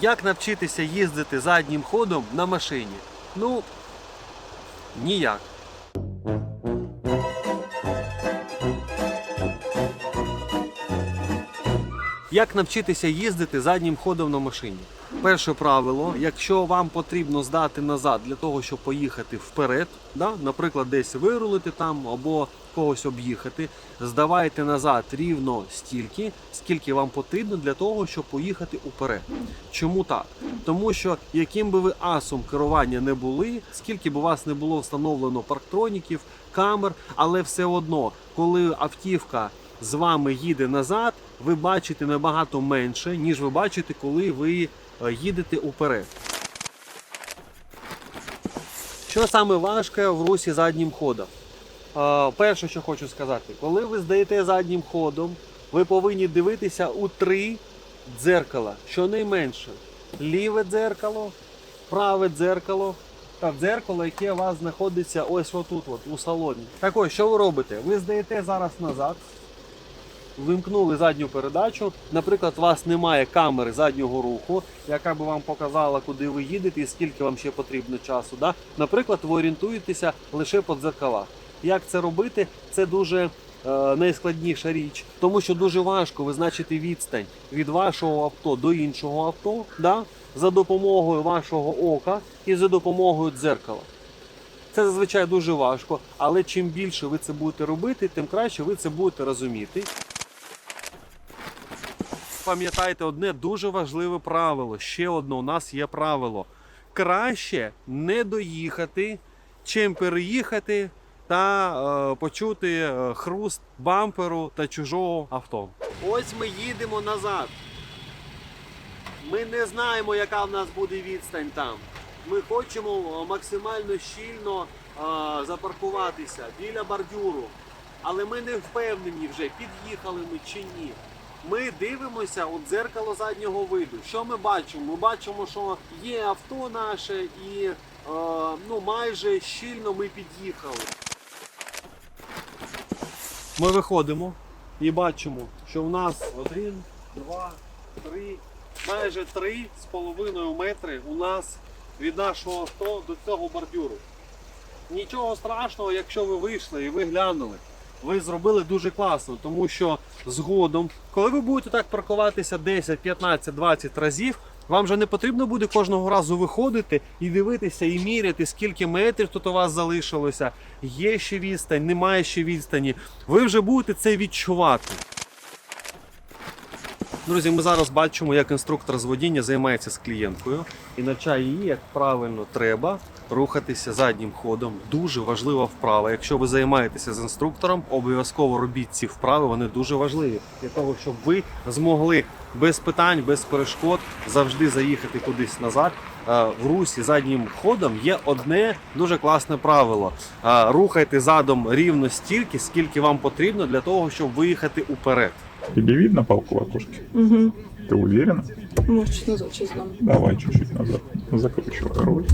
Як навчитися їздити заднім ходом на машині? Ну, ніяк. Як навчитися їздити заднім ходом на машині? Перше правило, якщо вам потрібно здати назад для того, щоб поїхати вперед, да? наприклад, десь вирулити там або когось об'їхати, здавайте назад рівно стільки, скільки вам потрібно для того, щоб поїхати уперед. Чому так? Тому що яким би ви асом керування не були, скільки б у вас не було встановлено парктроніків, камер, але все одно, коли автівка з вами їде назад, ви бачите набагато менше, ніж ви бачите, коли ви е, їдете уперед. Що саме важке в русі заднім ходом? Е, Перше, що хочу сказати, коли ви здаєте заднім ходом, ви повинні дивитися у три дзеркала, щонайменше. Ліве дзеркало, праве дзеркало та дзеркало, яке у вас знаходиться ось отут, от, у салоні. Так ось, що ви робите? Ви здаєте зараз назад, вимкнули задню передачу. Наприклад, у вас немає камери заднього руху, яка би вам показала, куди ви їдете і скільки вам ще потрібно часу. Да? Наприклад, ви орієнтуєтеся лише по дзеркалах. Як це робити? Це дуже е, найскладніша річ, тому що дуже важко визначити відстань від вашого авто до іншого авто да? за допомогою вашого ока і за допомогою дзеркала. Це зазвичай дуже важко, але чим більше ви це будете робити, тим краще ви це будете розуміти. Пам'ятайте одне дуже важливе правило. Ще одне у нас є правило. Краще не доїхати, чим переїхати та е, почути е, хруст бамперу та чужого авто. Ось ми їдемо назад. Ми не знаємо, яка в нас буде відстань там. Ми хочемо е, максимально щільно е, запаркуватися біля бордюру. Але ми не впевнені вже, під'їхали ми чи ні. Ми дивимося у дзеркало заднього виду. Що ми бачимо? Ми бачимо, що є авто наше і е, ну, майже щільно ми під'їхали. Ми виходимо і бачимо, що в нас один, два, три, майже три з половиною метри у нас від нашого авто до цього бордюру. Нічого страшного, якщо ви вийшли і ви глянули. Ви зробили дуже класно, тому що згодом, коли ви будете так паркуватися 10, 15, 20 разів, вам вже не потрібно буде кожного разу виходити і дивитися і міряти, скільки метрів тут у вас залишилося. Є ще відстань, немає ще відстані. Ви вже будете це відчувати. Друзі, ми зараз бачимо, як інструктор з водіння займається з клієнткою і навчає її, як правильно треба рухатися заднім ходом. Дуже важлива вправа. Якщо ви займаєтеся з інструктором, обов'язково робіть ці вправи. Вони дуже важливі для того, щоб ви змогли без питань, без перешкод завжди заїхати кудись назад. Е, В русі заднім ходом є одне дуже класне правило: Е, рухайте задом рівно стільки, скільки вам потрібно для того, щоб виїхати уперед. Тебе видно палку в окошке? Угу. Ты уверена? Может, чуть назад, сейчас дам. Давай чуть-чуть назад. Закручивай руль.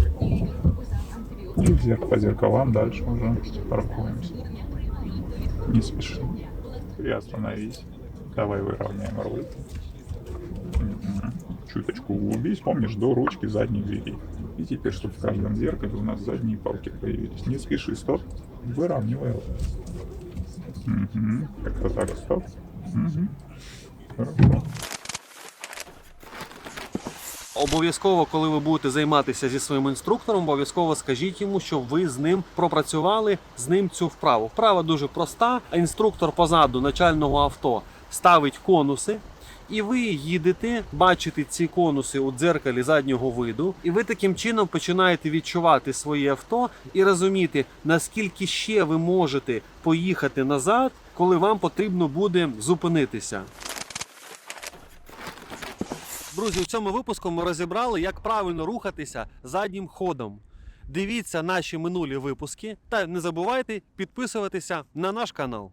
И в по зеркалам дальше уже паркуемся. Не спеши. Приостановись. Давай выровняем руль. Чуточку углубись, помнишь, до ручки задней двери. И теперь, чтобы в каждом зеркале у нас задние палки появились. Не спеши, стоп. Выравнивай руль. Мгм. Как-то так, стоп. Обов'язково, коли ви будете займатися зі своїм інструктором, обов'язково скажіть йому, що ви з ним пропрацювали з ним цю вправу. Вправа дуже проста. Інструктор позаду начального авто ставить конуси. І ви їдете, бачите ці конуси у дзеркалі заднього виду, і ви таким чином починаєте відчувати своє авто і розуміти, наскільки ще ви можете поїхати назад, коли вам потрібно буде зупинитися. Друзі, у цьому випуску ми розібрали, як правильно рухатися заднім ходом. Дивіться наші минулі випуски та не забувайте підписуватися на наш канал.